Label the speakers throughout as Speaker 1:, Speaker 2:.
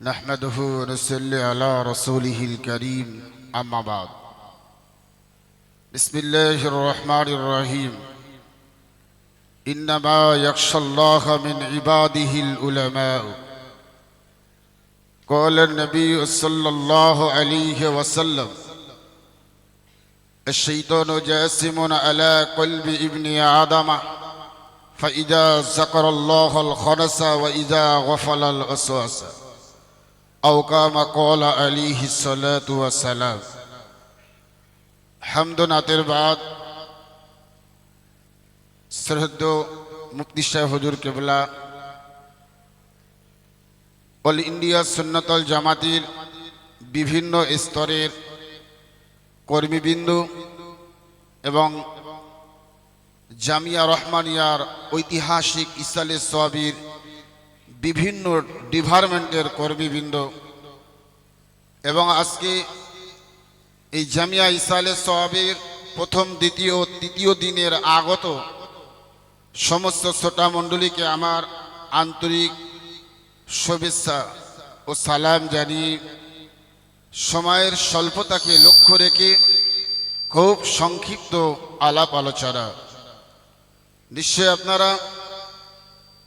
Speaker 1: نحمده ونصلي على رسوله الكريم أما بعد بسم الله الرحمن الرحيم إنما يخشى الله من عباده العلماء قال النبي صلى الله عليه وسلم الشيطان جاسم على قلب ابن آدم فإذا ذكر الله الخنس وإذا غفل الوسواس أو كما قال عليه الصلاة والسلام حمد নাতের বাদ শ্রদ্ধ মুক্তি শাহ হুজুর কেবলা অল ইন্ডিয়া সুন্নতল জামাতির বিভিন্ন স্তরের কর্মীবৃন্দ এবং জামিয়া রহমানিয়ার ঐতিহাসিক ইসালে সবির বিভিন্ন ডিপার্টমেন্টের কর্মীবৃন্দ। এবং আজকে এই জামিয়া ইসালে সবির প্রথম, দ্বিতীয়, তৃতীয় দিনের আগত সমস্ত শ্রোতা মণ্ডলীকে আমার আন্তরিক শুভেচ্ছা ও সালাম জানিয়ে সময়ের স্বল্পতাকে লক্ষ্য রেখে খুব সংক্ষিপ্ত আলাপ আলোচনা। নিশ্চয় আপনারা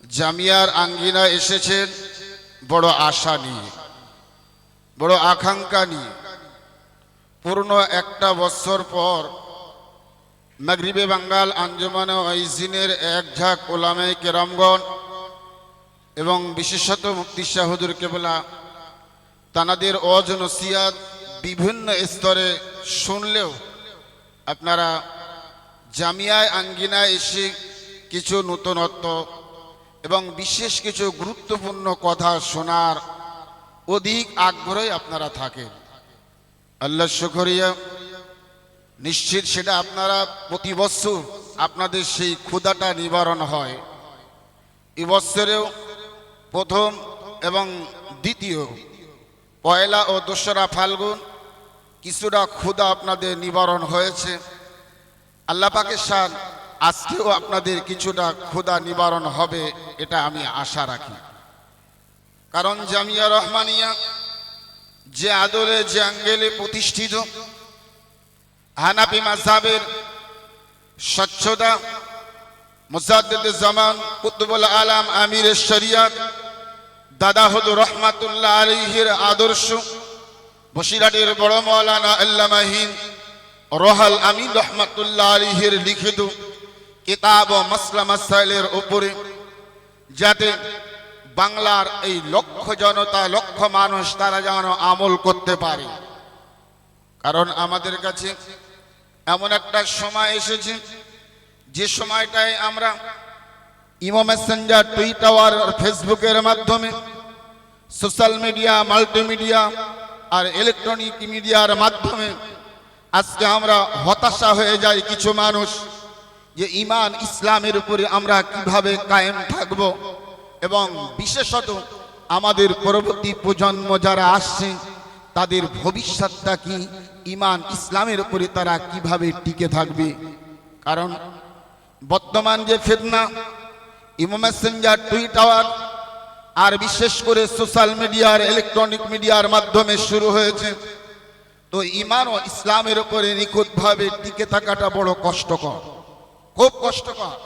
Speaker 1: জামিয়ার আঙ্গিনা এসেছেন বড় আশা নিয়ে, বড় আকাঙ্ক্ষা নিয়ে। পুরনো একটা বছর পর মাগরিবে বাঙ্গাল আঞ্জমান আইজিনের এক ঝাঁক ওলামে কেরামগণ এবং বিশেষত মুক্তি শাহুদুর কেবলা তানাদের অজনসিয়াত বিভিন্ন স্তরে শুনলেও আপনারা জামিয়ায় আঙ্গিনায় এসে কিছু নূতনত্ব এবং বিশেষ কিছু গুরুত্বপূর্ণ কথা শোনার অধিক আগ্রহে আপনারা থাকেন। আল্লাহ শুকরিয়া। নিশ্চিত সেটা আপনারা প্রতি বছর আপনাদের সেই ক্ষুদাটা নিবারণ হয়। এবছরেও প্রথম এবং দ্বিতীয় পয়লা ও দোসরা ফাল্গুন কিছুটা ক্ষুদা আপনাদের নিবারণ হয়েছে। আল্লাহ পাকের সান আজকেও আপনাদের কিছুটা ক্ষুদা নিবারণ হবে, এটা আমি আশা রাখি। কারণ জামিয়া রহমানিয়া যে আদলে, যে আঙ্গেলে প্রতিষ্ঠিত হানাপি মাঝাবের স্বচ্ছতা, মুজাদ্দিদ জামান, কুতুবুল আলাম, আমির শরিয়াত, দাদা হদু রহমাতুল্লাহ আলহির আদর্শ বসিরাটের বড় মৌলানা আল্লামাহিন রোহাল আমিন রহমাতুল্লাহ আলহির লিখিত কিতাব ও মাসলা মাসাইলের উপরে যাতে বাংলার এই লক্ষ জনতা, লক্ষ মানুষ তারা যেন আমল করতে পারে। কারণ আমাদের কাছে এমন একটা সময় এসেছে, যে সময়টায় আমরা ইমো মেসেঞ্জার, টুইটার আর ফেসবুকের মাধ্যমে সোশ্যাল মিডিয়া, মাল্টিমিডিয়া আর ইলেকট্রনিক মিডিয়ার মাধ্যমে আজকে আমরা হতাশা হয়ে যাই কিছু মানুষ। যে ইমান ইসলামের উপরে আমরা কীভাবে কায়েম থাকব এবং বিশেষত আমাদের পরবর্তী প্রজন্ম যারা আসছে, তাদের ভবিষ্যৎটা কি? ইমান ইসলামের উপরে তারা কীভাবে টিকে থাকবে? কারণ বর্তমান যে ফেতনা, ইমো মেসেঞ্জার টুইটার আর বিশেষ করে সোশ্যাল মিডিয়ার, ইলেকট্রনিক মিডিয়ার মাধ্যমে শুরু হয়েছে, তো ইমান ও ইসলামের উপরে নিখুঁতভাবে টিকে থাকাটা বড় কষ্টকর। খুব কষ্টকর।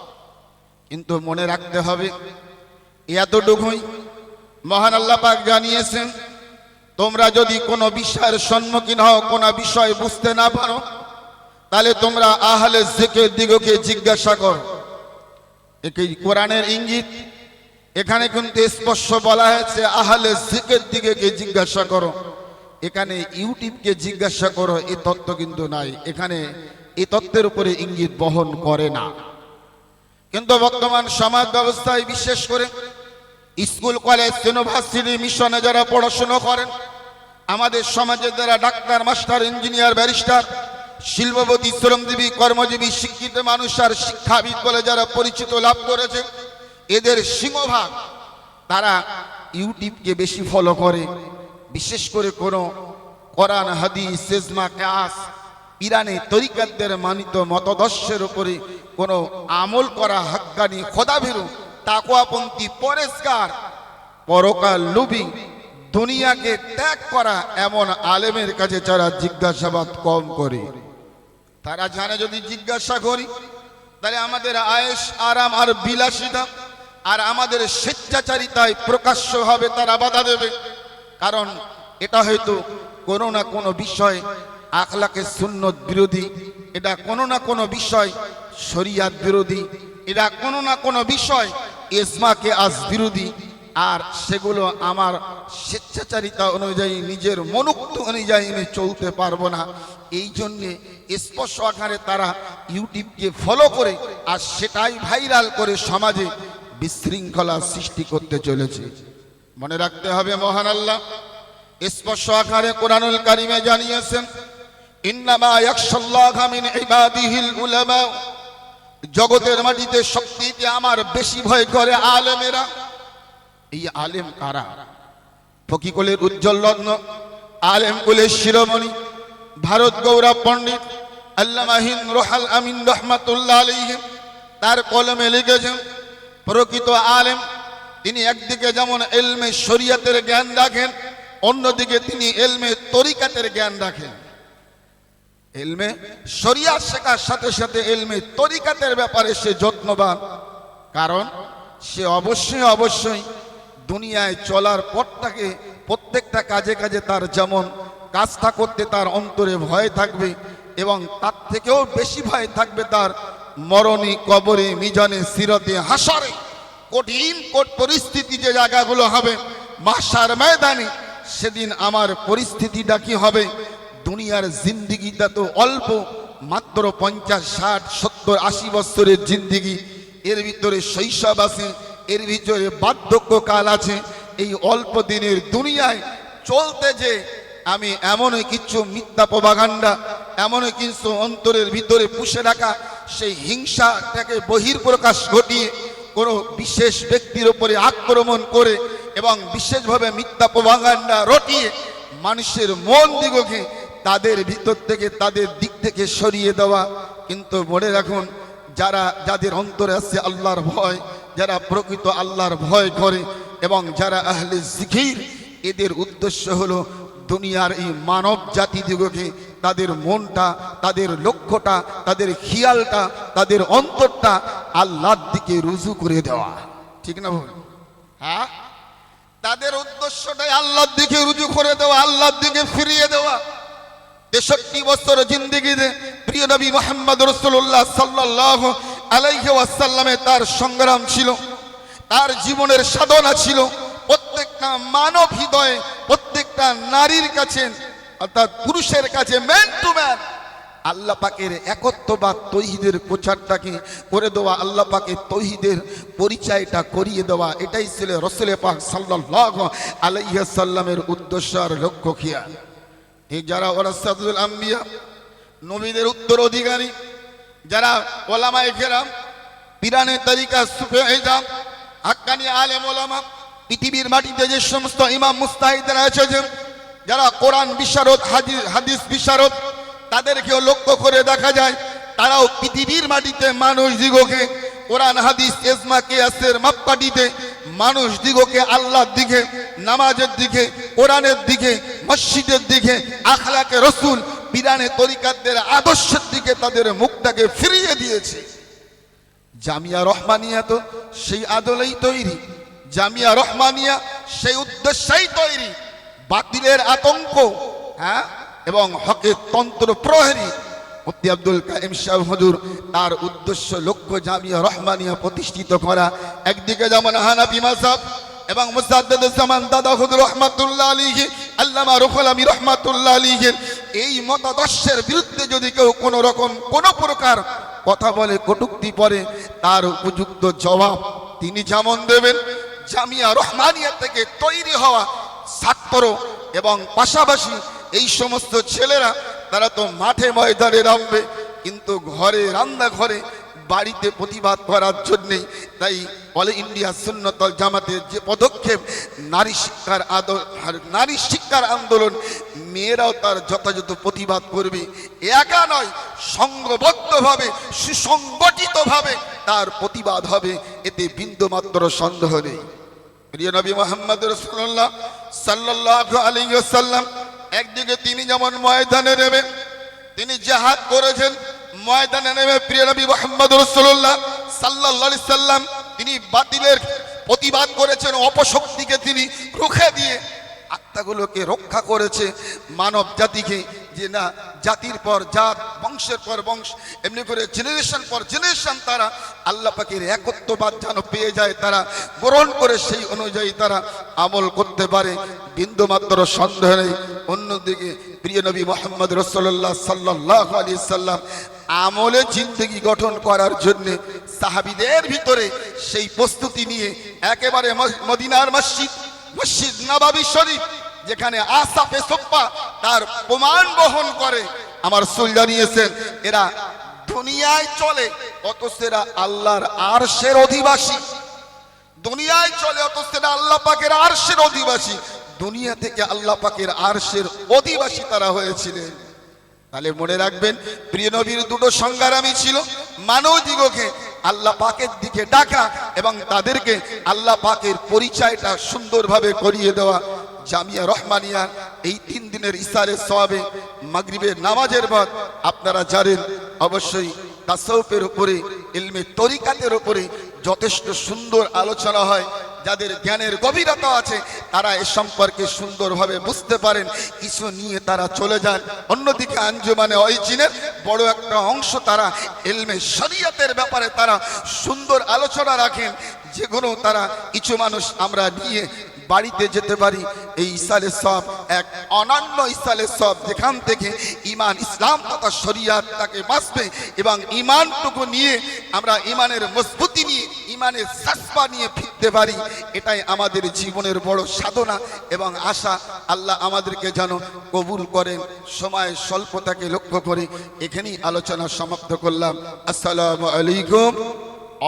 Speaker 1: কিন্তু মনে রাখতে হবে, এতটুকুই মহান আল্লাহ পাক জানিয়েছেন, তোমরা যদি কোনো বিষয়ের সম্মুখীন হও, কোনো বিষয় বুঝতে না পারো, তাহলে তোমরা আহলে জেকের দিগকে জিজ্ঞাসা করো। একই কোরআনের ইঙ্গিত, এখানে কিন্তু স্পষ্ট বলা হয়েছে, আহলে জিকের দিকে জিজ্ঞাসা করো। এখানে ইউটিউবকে জিজ্ঞাসা করো এই তত্ত্ব কিন্তু নাই। এখানে এই তত্ত্বের উপরে ইঙ্গিত বহন করে না। কিন্তু বর্তমান সমাজ ব্যবস্থায় বিশেষ করে স্কুল, কলেজ, ইউনিভার্সিটি মিশনে যারা পড়াশোনা করেন, আমাদের সমাজে যারা ডাক্তার, মাস্টার, ইঞ্জিনিয়ার, ব্যারিস্টার, শিল্পপতি, শ্রমজীবী, কর্মজীবী, শিক্ষিত মানুষ আর শিক্ষাবিদ বলে যারা পরিচিত লাভ করেছে, এদের সিংহভাগ তারা ইউটিউবকে বেশি ফলো করে। বিশেষ করে কোনো কোরআন, হাদিস সেজমা কাস ইরানে তরিকাতদের মানিত মতদর্শের উপরে কোনো আমল করা হাক্কানি খোদাভীরু তাকুয়াপন্থী পরেশকার পরকাল লুবি দুনিয়াকে ত্যাগ করা এমন আলেমের কাছে যারা জিজ্ঞাসাবাদ কম করে। তারা জানে যদি জিজ্ঞাসা করি, তাহলে আমাদের আয়েস আরাম আর বিলাসিতা আর আমাদের স্বেচ্ছাচারিতায় প্রকাশ্য হবে তারা বাধা দেবে। কারণ এটা হয়তো কোনো না কোনো বিষয় আখলাকে সুন্নত বিরোধী, এটা কোনো না কোনো বিষয় শরিয়াত বিরোধী, এটা কোনো না কোনো বিষয় ইসমাকে আজ বিরোধী। আর সেগুলো আমার স্বেচ্ছাচারিতা অনুযায়ী, নিজের মনুক্ত অনুযায়ী আমি চলতে পারব না। এই জন্যে স্পর্শ আকারে তারা ইউটিউবকে ফলো করে, আর সেটাই ভাইরাল করে সমাজে বিশৃঙ্খলা সৃষ্টি করতে চলেছে। মনে রাখতে হবে, মহান আল্লাহ, স্পষ্ট আকারে কোরআনুল কারিমে জানিয়েছেন ইন্নামা ইয়াখশাল্লাহা মিন ইবাদিহিল জগতের মাটিতে শক্তিতে আমার বেশি ভয় করে আলেমেরা। এই আলেম কারা? ফকিকলের উজ্জ্বল রত্ন আলেম কুলের শিরোমণি, ভারত গৌরব পণ্ডিত আল্লামাহিন রোহাল আমিন রহমাতুল্লাহ আলাইহিম, তার কলমে লিখেছেন, প্রকৃত আলেম, তিনি একদিকে যেমন এলমে শরিয়াতের জ্ঞান রাখেন, অন্যদিকে তিনি এলমে তরিকাতের জ্ঞান রাখেন। এলমে শরিয়াত শেখার সাথে সাথে এলমে তরিকাতের ব্যাপারে সে যত্নবান। কারণ সে অবশ্যই অবশ্যই দুনিয়ায় চলার পথটাকে প্রত্যেকটা কাজে কাজে তার যেমন কাজটা করতে তার অন্তরে ভয় থাকবে এবং তার থেকেও বেশি ভয় থাকবে তার মরণে, কবরে, মিজানে, সিরতে হাসরে কঠিন পরিস্থিতি যে জায়গাগুলো হবে মাসার ময়দানে সেদিন আমার পরিস্থিতিটা কি হবে? দুনিয়ার জিন্দিগিটা তো অল্প, মাত্র পঞ্চাশ, ষাট, সত্তর, আশি বছরের জিন্দিগি, এর ভিতরে শৈশব আছে, এর ভিতরে বার্ধক্য কাল আছে। এই অল্প দিনের দুনিয়ায় চলতে যে আমি এমনই কিছু মিথ্যা প্রভাগান্ডা এমনই কিছু অন্তরের ভিতরে পুষে রাখা, সেই হিংসাটাকে বহির্প্রকাশ ঘটিয়ে কোনো বিশেষ ব্যক্তির উপরে আক্রমণ করে এবং বিশেষভাবে মিথ্যা প্রভাগান্ডা রটিয়ে মানুষের মন দিগকে তাদের ভিতর থেকে, তাদের দিক থেকে সরিয়ে দেওয়া। কিন্তু মনে রাখুন, যারা, যাদের অন্তরে আছে আল্লাহর ভয়, যারা প্রকৃত আল্লাহর ভয় করে এবং যারা আহলে জিকির, এদের উদ্দেশ্য হলো দুনিয়ার এই মানব জাতি দিগকে তাদের মনটা, তাদের লক্ষ্যটা, তাদের খেয়ালটা, তাদের অন্তরটা আল্লাহর দিকে রুজু করে দেওয়া। ঠিক না ভুল? হ্যাঁ? তাদের উদ্দেশ্যটাই আল্লাহর দিকে রুজু করে দেওয়া, আল্লাহর দিকে ফিরিয়ে দেওয়া। তেষট্টি বছর জিন্দিগিতে প্রিয় নবী মোহাম্মদ রসুল্লাহ সাল্লাহ আলাইহি ওয়াসাল্লামে তার সংগ্রাম ছিল, তার জীবনের সাধনা ছিল। প্রত্যেকটা মানব হৃদয়ে প্রত্যেকটা নারীর কাছে, অর্থাৎ পুরুষের কাছে ম্যান টু ম্যান আল্লাহ পাকের একত্ববাদ তৌহিদের প্রচারটাকে করে দেওয়া, আল্লাহ পাকের তৌহিদের পরিচয়টা করিয়ে দেওয়া, এটাই ছিল রসুল পাক সাল্লাহ আলাইহি সাল্লামের উদ্দেশ্য আর লক্ষ্য খেয়াল এই যারা ওরাসাদুল আম্বিয়া, নবীদের উত্তর অধিকারী যারা ওলামায়ে কেরাম, পিরানের তরিকা সুফে ইজাম, হাক্কানি আলেম ওলামা, পৃথিবীর মাটিতে যে সমস্ত ইমাম মুস্তাহিদরা এসেছেন, যারা কোরআন বিশারদ হাদিস হাদিস বিশারদ, তাদেরকেও লক্ষ্য করে দেখা যায়, তারাও পৃথিবীর মাটিতে মানুষ দিগকে, কোরআন, হাদিস এজমা কেয়াসের মাপকাঠিতে মানুষ দিগকে আল্লাহর দিকে, নামাজের দিকে, কোরআনের দিকে মসজিদের দিকে আখলাকে রসুল পিরানে তরিকাতদের আদর্শের দিকে তাদের মুখটাকে ফিরিয়ে দিয়েছে। জামিয়া রহমানিয়া তো সেই আদলেই তৈরি। জামিয়া রহমানিয়া সেই উদ্দেশ্যেই তৈরি। বাতিলের আতঙ্ক হ্যাঁ? এবং হকের তন্ত্র প্রহরী মুফতি আব্দুল কাইম শাহ হুজুর, তার উদ্দেশ্য লক্ষ্য জামিয়া রহমানিয়া প্রতিষ্ঠিত করা। একদিকে যেমন হানাফি মাযহাব এবং মুসাদ্দাদুজ্জামান দাদা হুজুর রহমাতুল্লাহ আলাইহি, আল্লামা রুহুল আমির রহমাতুল্লাহ আলাইহি এই মতাদর্শের বিরুদ্ধে যদি কেউ কোনো রকম কোনো প্রকার কথা বলে, কটুক্তি পরে তার উপযুক্ত জবাব তিনি যেমন দেবেন, জামিয়া রহমানিয়া থেকে তৈরি হওয়া ছাত্র এবং পাশাপাশি এই সমস্ত ছেলেরা, তারা তো মাঠে ময়দানে নামবে, কিন্তু ঘরে রান্না ঘরে বাড়িতে প্রতিবাদ করার জন্যেই তাই অল ইন্ডিয়া সুন্নতল জামাতের যে পদক্ষেপ, নারী শিক্ষার আদর নারী শিক্ষার আন্দোলন, মেয়েরাও তার যথাযথ প্রতিবাদ করবে। একা নয়, সংঘবদ্ধভাবে, সুসংগঠিতভাবে তার প্রতিবাদ হবে। এতে বিন্দুমাত্র সন্দেহ নেই। প্রিয় নবী মোহাম্মদ রসুল্লাহ সাল্লাল্লাহু আলাইহি ওয়াসাল্লাম, একদিকে তিনি যেমন ময়দানে নেমে, তিনি জাহাদ করেছেন, ময়দানে নেমে প্রিয় নবী মোহাম্মদ রাসূলুল্লাহ আলাইহি সাল্লাম তিনি বাতিলের প্রতিবাদ করেছেন, অপশক্তিকে তিনি রুখে দিয়ে আত্মাগুলোকে রক্ষা করেছে মানব জাতিকে, যে না, জাতির পর জাত, বংশের পর বংশ, এমনি করে জেনারেশন পর জেনারেশন তারা আল্লাহ পাকের একত্ববাদ যেন পেয়ে যায়, তারা গ্রহণ করে সেই অনুযায়ী তারা আমল করতে পারে। বিন্দু মাত্র সন্দেহ নেই। অন্যদিকে প্রিয় নবী মোহাম্মদ রসল্লাহ সাল্লাহ আলী সাল্লাম আমলে জিন্দগি গঠন করার জন্য সাহাবিদের ভিতরে সেই প্রস্তুতি নিয়ে একেবারে মদিনার মসজিদ মসজিদ নবাবী শরীফ, যেখানে আসাফে সোপ্পা তার প্রমাণ বহন করে। আমার সুল জানিয়েছেন, এরা দুনিয়ায় চলে, অথচ এরা আল্লাহর আরশের অধিবাসী। দুনিয়ায় চলে, অথচ এরা আল্লাহ পাকের আরশের অধিবাসী। দুনিয়া থেকে আল্লাহ পাকের আরশের অধিবাসী তারা হয়েছিলেন। তাহলে মনে রাখবেন, প্রিয় নবীর দুটো সংগ্রামী ছিল মানব দিগকে আল্লাহ পাকের দিকে ডাকা এবং তাদেরকে আল্লাহ পাকের পরিচয়টা সুন্দরভাবে করিয়ে দেওয়া। জামিয়া রহমানিয়া, এই তিন দিনের ইসারে সবাবে মাগরিবের নামাজের পর আপনারা জানেন, অবশ্যই তাসৌফের উপরে, ইলমে তরিকাতের উপরে যথেষ্ট সুন্দর আলোচনা হয়। যাদের জ্ঞানের গভীরতা আছে, তারা এ সম্পর্কে সুন্দরভাবে বুঝতে পারেন। কিছু নিয়ে তারা চলে যান। অন্যদিকে আঞ্জুমানে অইচিনের বড় একটা অংশ তারা এলমে শরিয়তের ব্যাপারে তারা সুন্দর আলোচনা রাখেন, যেগুলো তারা কিছু মানুষ আমরা নিয়ে বাড়িতে যেতে পারি। এই ইসালে সব, এক অনন্য ইসালে সব যেখান থেকে ইমান ইসলাম তথা শরিয়াত তাকে বাঁচবে এবং ইমানটুকু নিয়ে আমরা ইমানের মজবুতি নিয়ে ইমানের সাসপা নিয়ে ফিরতে পারি, এটাই আমাদের জীবনের বড় সাধনা এবং আশা। আল্লাহ আমাদেরকে যেন কবুল করেন, সময় স্বল্পতাকে লক্ষ্য করে এখানেই আলোচনা সমাপ্ত করলাম। আসসালামু আলাইকুম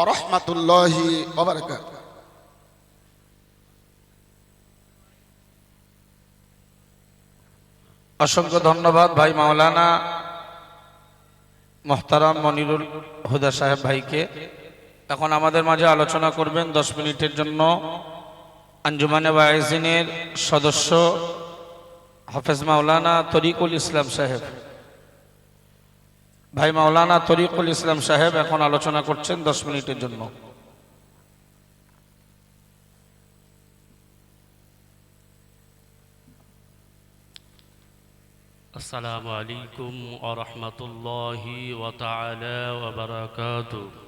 Speaker 1: আরহামাতুল্লাহি
Speaker 2: অসংখ্য ধন্যবাদ ভাই মাওলানা মোহতারাম মনিরুল হুদা সাহেব ভাইকে। এখন আমাদের মাঝে আলোচনা করবেন দশ মিনিটের জন্য আঞ্জুমানে বায়াজিনের সদস্য হাফেজ মাওলানা তরিকুল ইসলাম সাহেব। ভাই মাওলানা তরিকুল ইসলাম সাহেব এখন আলোচনা করছেন দশ মিনিটের জন্য।
Speaker 3: আসসালামু আলাইকুম আ রহমতুল্লাহি ওয়া বারাকাতুহু।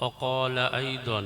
Speaker 3: وقال أيضا